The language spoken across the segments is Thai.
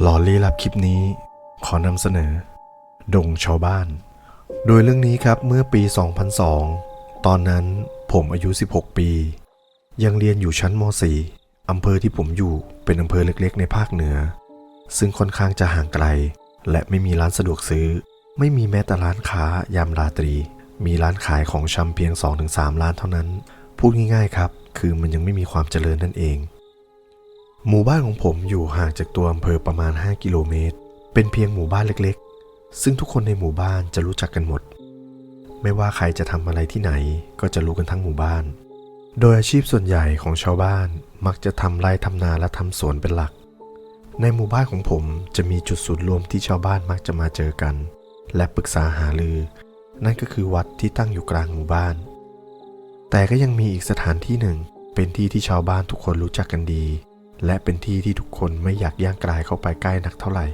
หลอลี้ลับคลิปนี้ ขอนำเสนอ ดงชาวบ้าน โดยเรื่องนี้ครับเมื่อปี 2002 ตอนนั้นผมอายุ 16 ปี ยังเรียนอยู่ชั้นม .4 อำเภอที่ผมอยู่เป็นอำเภอเล็กๆ ในภาคเหนือ ซึ่งค่อนข้างจะห่างไกล และไม่มีร้านสะดวกซื้อ ไม่มีแม้แต่ร้านค้ายามราตรี มีร้านขายของชำเพียง 2-3 ร้านเท่านั้น พูดง่ายๆครับ คือมันยังไม่มีความเจริญนั่นเอง หมู่บ้านของผมอยู่ห่างจากตัวอำเภอประมาณ 5 กิโลเมตร เป็นเพียงหมู่บ้านเล็กๆ ซึ่งทุกคนในหมู่บ้านจะรู้จักกันหมด ไม่ว่าใครจะทำอะไรที่ไหนก็จะรู้กันทั้งหมู่บ้าน โดยอาชีพส่วนใหญ่ของชาวบ้านมักจะทำไร่ทำนาและทำสวนเป็นหลัก ในหมู่บ้านของผมจะมีจุดศูนย์รวมที่ชาวบ้านมักจะมาเจอกัน และปรึกษาหารือ นั่นก็คือวัดที่ตั้งอยู่กลางหมู่บ้าน แต่ก็ยังมีอีกสถานที่หนึ่ง เป็นที่ที่ชาวบ้านทุกคนรู้จักกันดี และเป็นที่ที่ทุกคนไม่อยากย่างกลายเข้าไปใกล้นักเท่าไหร่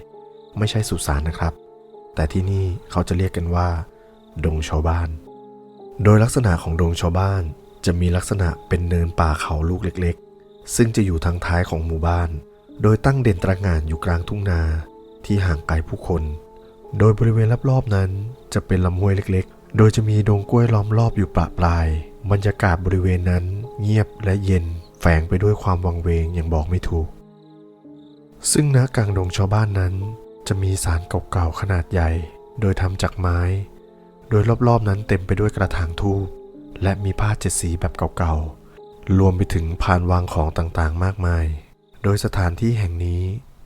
ไม่ใช่สุสานนะครับ แต่ที่นี่เขาจะเรียกกันว่า ดงชาวบ้าน โดยลักษณะของดงชาวบ้านจะมีลักษณะเป็นเนินป่าเขาลูกเล็กๆ ซึ่งจะอยู่ทางท้ายของหมู่บ้าน โดยตั้งเด่นตระหง่านอยู่กลางทุ่งนาที่ห่างไกลผู้คน โดยบริเวณรอบๆนั้น จะเป็นลำห้วยเล็กๆ โดยจะมีดงกล้วยล้อมรอบอยู่ประปราย บรรยากาศบริเวณนั้นเงียบและเย็น แฝงไปด้วยความวังเวงอย่างบอกไม่ถูก ซึ่งณกลางดงชาวบ้านนั้น จะมีศาลเก่าๆขนาดใหญ่ โดยทำจากไม้ โดยรอบๆนั้นเต็มไปด้วยกระถางทูบและมีผ้าเจ็ดสีแบบเก่าๆ รวมไปถึงพานวางของต่างๆ มากมาย โดยสถานที่แห่งนี้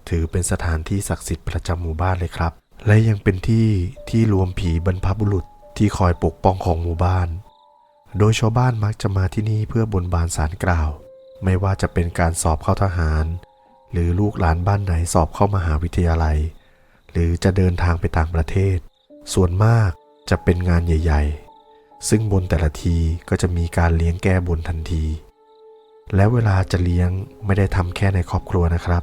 ถือเป็นสถานที่ศักดิ์สิทธิ์ประจำหมู่บ้านเลยครับ และยังเป็นที่ที่รวมผีบรรพบุรุษที่คอยปกป้องของหมู่บ้าน โดยชาวบ้านมักจะมาที่นี่เพื่อบนบานสารกล่าว ไม่ว่าจะเป็นการสอบเข้าทหาร หรือลูกหลานบ้านไหนสอบเข้ามหาวิทยาลัย หรือจะเดินทางไปต่างประเทศ ส่วนมากจะเป็นงานใหญ่ ๆ ซึ่งบนแต่ละทีก็จะมีการเลี้ยงแก้บนทันที และเวลาจะเลี้ยงไม่ได้ทำแค่ในครอบครัวนะครับ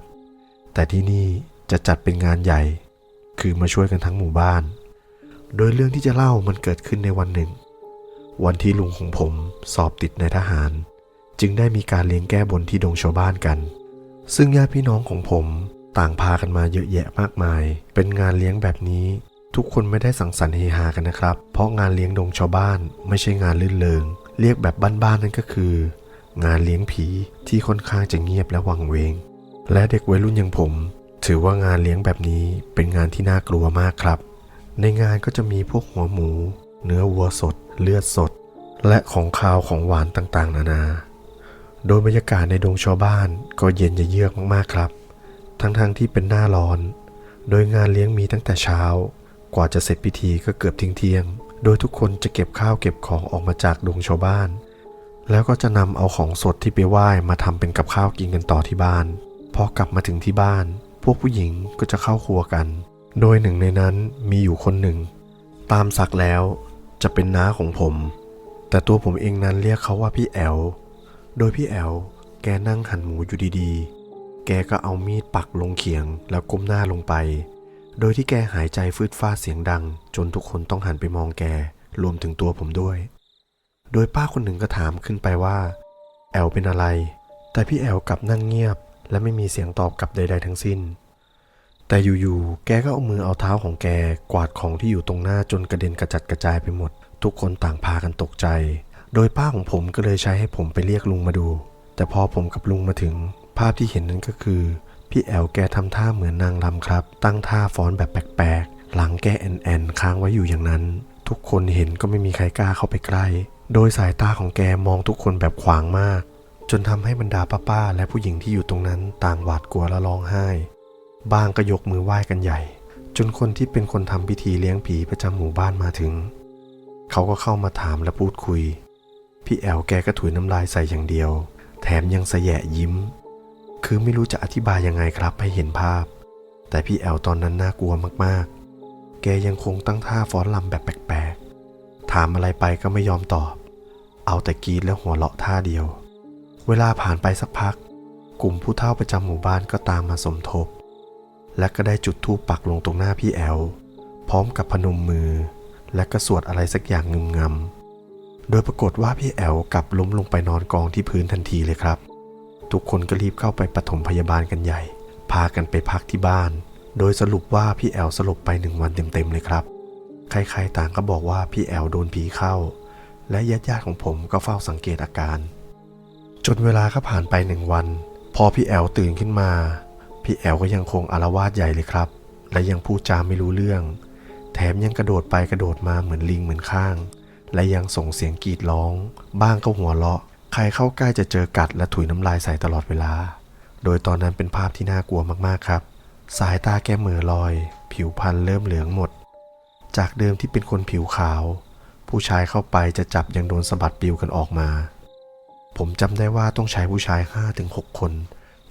แต่ที่นี่จะจัดเป็นงานใหญ่ คือมาช่วยกันทั้งหมู่บ้าน โดยเรื่องที่จะเล่ามันเกิดขึ้นในวันหนึ่ง วันที่ลุงของผมสอบติดในทหาร จึงได้มีการเลี้ยงแก้บนที่ดงชาวบ้านกัน ซึ่งญาติพี่น้องของผมต่างพากันมาเยอะแยะมากมาย เป็นงานเลี้ยงแบบนี้ ทุกคนไม่ได้สังสรรค์เฮฮากันนะครับ เพราะงานเลี้ยงดงชาวบ้านไม่ใช่งานลื่นเริงเรียกแบบบ้านๆนั่นก็คือ งานเลี้ยงผีที่ค่อนข้างจะเงียบและวังเวง และเด็กวัยรุ่นอย่างผม ถือว่างานเลี้ยงแบบนี้เป็นงานที่น่ากลัวมากครับ ในงานก็จะมีพวกหัวหมู เนื้อวัวสด เลือดสด และของคาวของหวานต่างๆ นานา โดยบรรยากาศในดงชาวบ้านก็เย็นเยือกมากๆครับ ทั้งๆทที่เป็นหน้าร้อน โดยงานเลี้ยงมีตั้งแต่เช้า กว่าจะเสร็จพิธีก็เกือบทิ้งเที่ยง โดยทุกคนจะเก็บข้าวเก็บของออกมาจากดงชาวบ้าน แล้วก็จะนำเอาของสดที่ไปไหว้มาทำเป็นกับข้าวกินกันต่อที่บ้าน พอกลับมาถึงที่บ้าน พวกผู้หญิงก็จะเข้าครัวกัน โดยหนึ่งในนั้นมีอยู่คนหนึ่ง ตามศักดิ์แล้วจะเป็นน้าของผม แต่ตัวผมเองนั้นเรียกเขาว่าพี่แอล โดยพี่แอลแกนั่งหั่นหมูอยู่ดีๆ แกก็เอามีดปักลงเขียงแล้วก้มหน้าลงไป โดยที่แกหายใจฟืดฟาดเสียงดัง จนทุกคนต้องหันไปมองแก รวมถึงตัวผมด้วย โดยป้าคนหนึ่งก็ถามขึ้นไปว่า แอลเป็นอะไร แต่พี่แอลกลับนั่งเงียบ และไม่มีเสียงตอบกลับใด ๆ ทั้งสิ้น แต่อยู่ๆ แกก็เอามือเอาเท้าของแกกวาดของที่อยู่ตรงหน้าจนกระเด็นกระจัดกระจายไปหมด ทุกคนต่างพากันตกใจ โดยป้าของผมก็เลยใช้ให้ผมไปเรียกลุงมาดู แต่พอผมกับลุงมาถึง ภาพที่เห็นนั้นก็คือ พี่แอลแกทำท่าเหมือนนางรำครับ ตั้งท่าฟ้อนแบบแปลกๆ หลังแกแอนแอนค้างไว้อยู่อย่างนั้น ทุกคนเห็นก็ไม่มีใครกล้าเข้าไปใกล้ โดยสายตาของแกมองทุกคนแบบขวางมาก จนทำให้บรรดาป้าๆและผู้หญิงที่อยู่ตรงนั้นต่างหวาดกลัวและร้องไห้ บางก็ยกมือไหว้กันใหญ่ จนคนที่เป็นคนทำพิธีเลี้ยงผีประจำหมู่บ้านมาถึง เขาก็เข้ามาถามและพูดคุย พี่แอลแกก็ถุยน้ำลายใส่อย่างเดียว แถมยังสแยะยิ้ม คือไม่รู้จะอธิบายยังไงครับให้เห็นภาพ แต่พี่แอลตอนนั้นน่ากลัวมากๆ แกยังคงตั้งท่าฟ้อนลำแบบแปลกๆ ถามอะไรไปก็ไม่ยอมตอบ เอาแต่กรีดแล้วหัวเราะท่าเดียว เวลาผ่านไปสักพัก กลุ่มผู้เฒ่าประจำหมู่บ้านก็ตามมาสมทบ และก็ได้จุดธูปปักลงตรงหน้าพี่แอล พร้อมกับพนมมือ และก็สวดอะไรสักอย่างงึมงำ โดยปรากฏว่าพี่แอลกลับล้มลงไปนอนกองที่พื้นทันทีเลยครับ ทุกคนก็รีบเข้าไปปฐมพยาบาลกันใหญ่ พากันไปพักที่บ้าน โดยสรุปว่าพี่แอลสลบไปหนึ่งวันเต็มๆเลยครับ ใครๆต่างก็บอกว่าพี่แอลโดนผีเข้า และญาติๆของผมก็เฝ้าสังเกตอาการ จนเวลาก็ผ่านไปหนึ่งวัน พอพี่แอลตื่นขึ้นมา พี่แอลก็ยังคงอารวาสใหญ่เลยครับ และยังพูดจาไม่รู้เรื่อง แถมยังกระโดดไปกระโดดมาเหมือนลิงเหมือนข้าง และยังส่งเสียงกรีดร้อง บ้างก็หัวเราะ ใครเข้าใกล้จะเจอกัดและถุยน้ำลายใส่ตลอดเวลา โดยตอนนั้นเป็นภาพที่น่ากลัวมากๆครับ สายตาแกเหมือลอย ผิวพรรณเริ่มเหลืองหมด จากเดิมที่เป็นคนผิวขาว ผู้ชายเข้าไปจะจับยังโดนสะบัดปลิวกันออกมา ผมจำได้ว่าต้องใช้ผู้ชาย 5-6 คน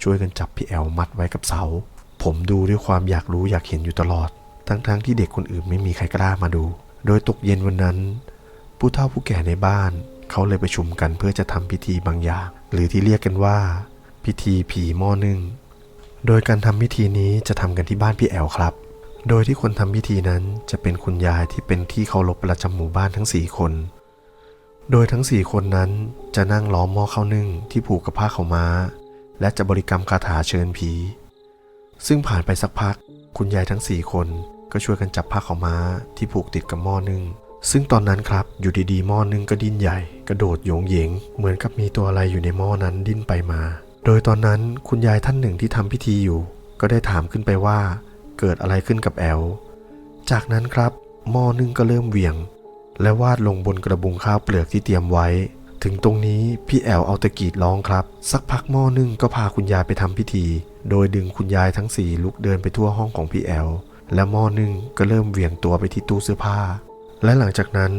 ช่วยกันจับพี่แอลมัดไว้กับเสา ผมดูด้วยความอยากรู้อยากเห็นอยู่ตลอด ทั้งๆที่เด็กคนอื่นไม่มีใครกล้ามาดู โดยตกเย็นวันนั้น ผู้เฒ่าผู้แก่ในบ้าน เขาเลยประชุมกันเพื่อจะทำพิธีบางอย่าง หรือที่เรียกกันว่า พิธีผีหม้อนึ่ง โดยการทำพิธีนี้จะทำกันที่บ้านพี่แอลครับ โดยที่คนทำพิธีนั้นจะเป็นคุณยายที่เป็นที่เคารพประจำหมู่บ้านทั้งสี่คน โดยทั้งสี่คนนั้นจะนั่งล้อมหม้อข้าวนึ่งที่ผูกกับผ้าขาวม้า และจะบริกรรมคาถาเชิญผี ซึ่งผ่านไปสักพัก คุณยายทั้งสี่คนก็ช่วยกันจับผ้าขาวม้าที่ผูกติดกับหม้อนึ่ง ซึ่งตอนนั้นครับอยู่ดีๆหม้อนึ่งก็ดิ้นใหญ่ กระโดดโยงเยง เหมือนกับมีตัวอะไรอยู่ในหม้อนั้นดิ้นไปมา โดยตอนนั้นคุณยายท่านหนึ่งที่ทำพิธีอยู่ ก็ได้ถามขึ้นไปว่า เกิดอะไรขึ้นกับแอล จากนั้นครับหม้อนึ่งก็เริ่มเหวี่ยง และวาดลงบนกระบุงข้าวเปลือกที่เตรียมไว้ ถึงตรงนี้พี่แอลเอาตะกีดร้องครับ สักพักหม้อนึ่งก็พาคุณยายไปทำพิธี โดยดึงคุณยายทั้งสี่ลุกเดินไปทั่วห้องของพี่แอลและหม้อนึ่งก็เริ่มเหวี่ยงตัวไปที่ตู้เสื้อผ้า และหลังจากนั้น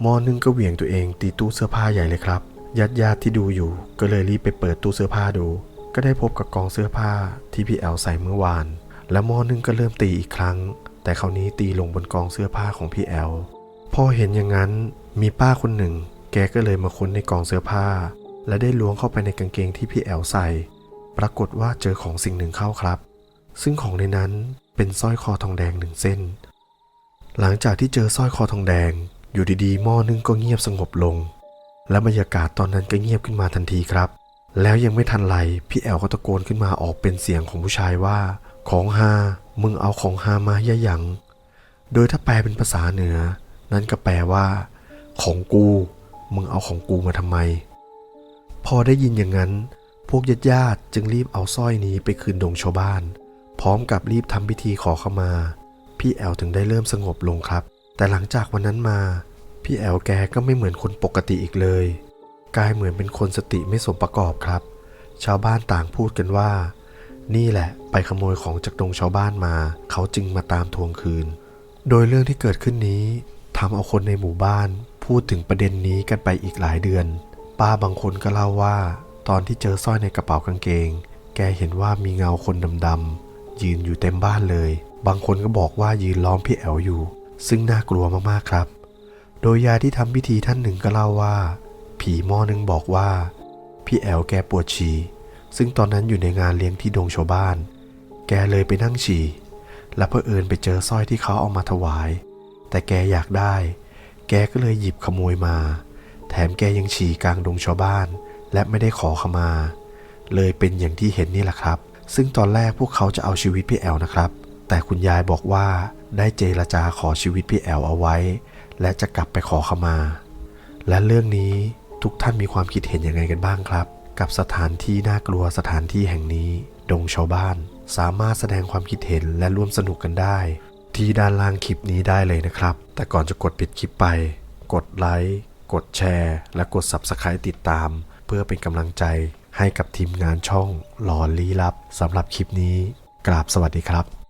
หมอนึ่งก็เหวี่ยงตัวเองตีตู้เสื้อผ้าใหญ่เลยครับญาติญาติที่ดูอยู่ก็เลยรีบไปเปิดตู้เสื้อผ้าดู ก็ได้พบกับกองเสื้อผ้าที่พี่แอลใส่เมื่อวาน และหมอนึ่งก็เริ่มตีอีกครั้ง แต่คราวนี้ตีลงบนกองเสื้อผ้าของพี่แอลพอเห็นอย่างนั้นมีป้าคนหนึ่ง แกก็เลยมาค้นในกองเสื้อผ้า และได้ล้วงเข้าไปในกางเกงที่พี่แอลใส่ ปรากฏว่าเจอของสิ่งหนึ่งเข้าครับ ซึ่งของในนั้นเป็นสร้อยคอทองแดงหนึ่งเส้น หลังจากที่เจอสร้อยคอทองแดง อยู่ดีๆ หม้อนึ่งก็เงียบสงบลง และบรรยากาศตอนนั้นก็เงียบขึ้นมาทันทีครับ แล้วยังไม่ทันไรพี่แอลก็ตะโกนขึ้นมาออกเป็นเสียงของผู้ชายว่า ของฮามึงเอาของฮามาย่ยัง โดยถ้าแปลเป็นภาษาเหนือ นั่นก็แปลว่า ของกู มึงเอาของกูมาทำไม พอได้ยินอย่างนั้น พวกญาติญาติจึงรีบเอาสร้อยนี้ไปคืนดงชาวบ้าน พร้อมกับรีบทำพิธีขอเข้ามา พี่แอลถึงได้เริ่มสงบลงครับ แต่หลังจากวันนั้นมา พี่แอลแกก็ไม่เหมือนคนปกติอีกเลยกลายเหมือนเป็นคนสติไม่สมประกอบครับ ชาวบ้านต่างพูดกันว่า นี่แหละ ไปขโมยของจากดงชาวบ้านมา เขาจึงมาตามทวงคืน โดยเรื่องที่เกิดขึ้นนี้ทำเอาคนในหมู่บ้าน พูดถึงประเด็นนี้กันไปอีกหลายเดือน ป้าบางคนก็เล่าว่า ตอนที่เจอสร้อยในกระเป๋ากางเกง แกเห็นว่ามีเงาคนดำๆยืนอยู่เต็มบ้านเลย บางคนก็บอกว่ายืนล้อมพี่แอลอยู่ ซึ่งน่ากลัวมากๆครับ โดยยายที่ทำพิธีท่านหนึ่งก็เล่าว่า ผีหม้อหนึ่งบอกว่า พี่แอลแกปวดฉี่ซึ่งตอนนั้นอยู่ในงานเลี้ยงที่ดงชาวบ้าน แกเลยไปนั่งฉี่ และเพอเอิญไปเจอสร้อยที่เขาเอามาถวาย แต่แกอยากได้ แกก็เลยหยิบขโมยมา แถมแกยังฉี่กลางดงชาวบ้าน และไม่ได้ขอขมา เลยเป็นอย่างที่เห็นนี่แหละครับ ซึ่งตอนแรกพวกเขาจะเอาชีวิตพี่แอลนะครับ แต่คุณยายบอกว่าได้เจรจาขอชีวิตพี่แอลเอาไว้ และจะกลับไปขอขมา และเรื่องนี้ทุกท่านมีความคิดเห็นยังไงกันบ้างครับ กับสถานที่น่ากลัวสถานที่แห่งนี้ ดงชาวบ้าน สามารถแสดงความคิดเห็นและร่วมสนุกกันได้ ที่ด้านล่างคลิปนี้ได้เลยนะครับ แต่ก่อนจะกดปิดคลิปไป กดไลค์กดแชร์ และกด Subscribe ติดตาม เพื่อเป็นกำลังใจให้กับทีมงานช่องหลอนลี้ลับสำหรับคลิปนี้ กราบสวัสดีครับ